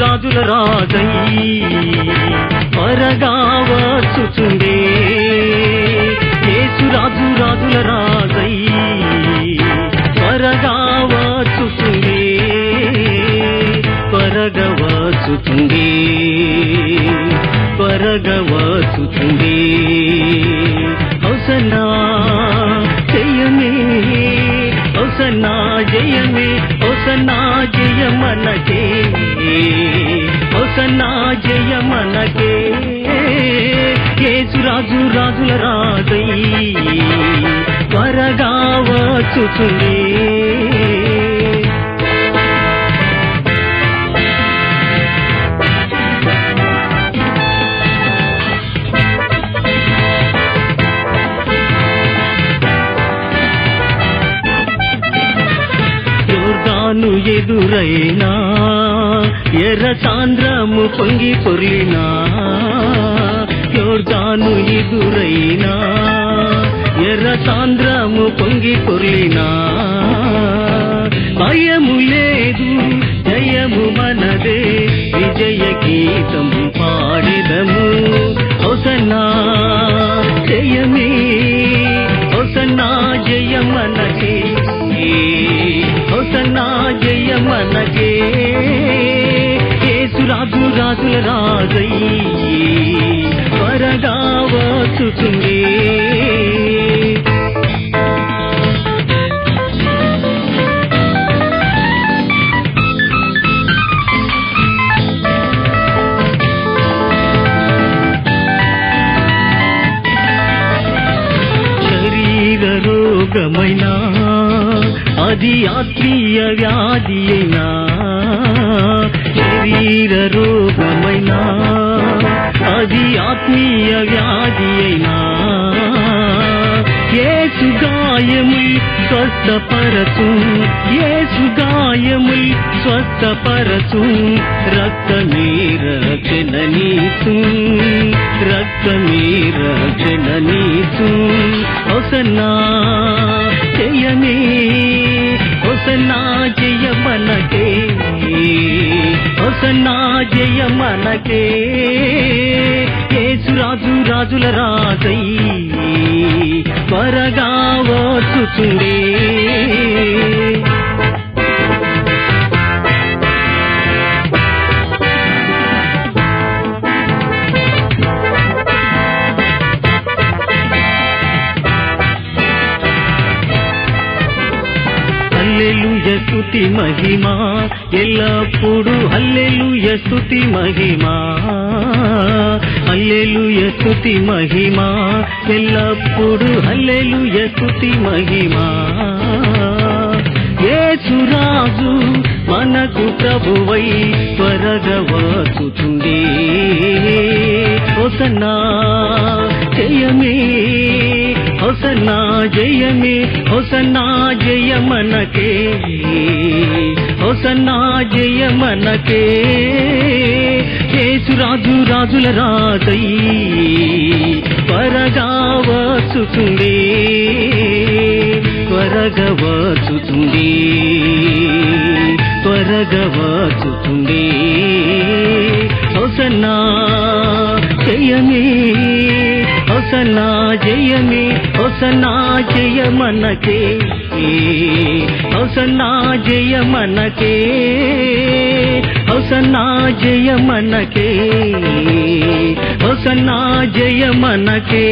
రాజుల రాజై త్వరగా వచ్చుచుండే యేసు రాజు రాజుల రాజై త్వరగా వచ్చుచుండే త్వరగా వచ్చుచుండే త్వరగా వచ్చుచుండే హౌసన్నా జయమే. హౌసన్నా జయమే. హౌసన్నా జయమనకే. హోసన్న జయ మనకే. కేసు రాజు రాజుల రాజై. త్వరగా వచ్చుచుండే. యోర్దాను ఎదురైనా ఎర్ర సాంద్రము పొంగి పొర్లినా యోర్దాను ఎదురైనా. ఎర్ర సాంద్రము పొంగి పొర్లినా భయము లేదు జయము మనదే. విజయ గీతం పాడెదము హౌసన్నా జయమే. హౌసన్నా జయమనకే. హౌసన్నా జయమనకే. యేసు రాజు రాజుల రాజై త్వరగా వచ్చుచుండే శరీర రోగమైనా అది ఆత్మీయ వ్యాధి అయినా శరీర రోగమైనా అది ఆత్మీయ వ్యాధి అయినా? ఏసు గాయముల్ స్వస్థపరచు ఏసు గాయముల్ స్వస్థపరచు రక్తమే రక్షణ నీసు రక్తమే రక్షణ నీసు. హొసన్నా హొసన్నా జయమనకే యేసు రాజు రాజుల రాజై త్వరగా వచ్చుచుండే హల్లెలూయ స్తుతి మహిమా. ఎల్లప్పుడు హల్లెలూయ స్తుతి మహిమా. హల్లెలూయ స్తుతి మహిమా. ఎల్లప్పుడు హల్లెలూయ స్తుతి మహిమా. యేసురాజు మనకు ప్రభువై త్వరగా వచ్చుచుండే హోసన్నా జయమే. హొసన్నా జయమే హొసన్నా జయమనకే. హొసన్నా జయమనకే. యేసురాజు రాజుల రాజై త్వరగా వచ్చుచుండే త్వరగా వచ్చుచుండే త్వరగా వచ్చుచుండే హొసన్నా జయమే హొసన్నా జయమే. హసనా జయ మనకే. హసనా జయ మనకే. హొసన్నా జయ మనకే. జయమనకే జయ మనకే.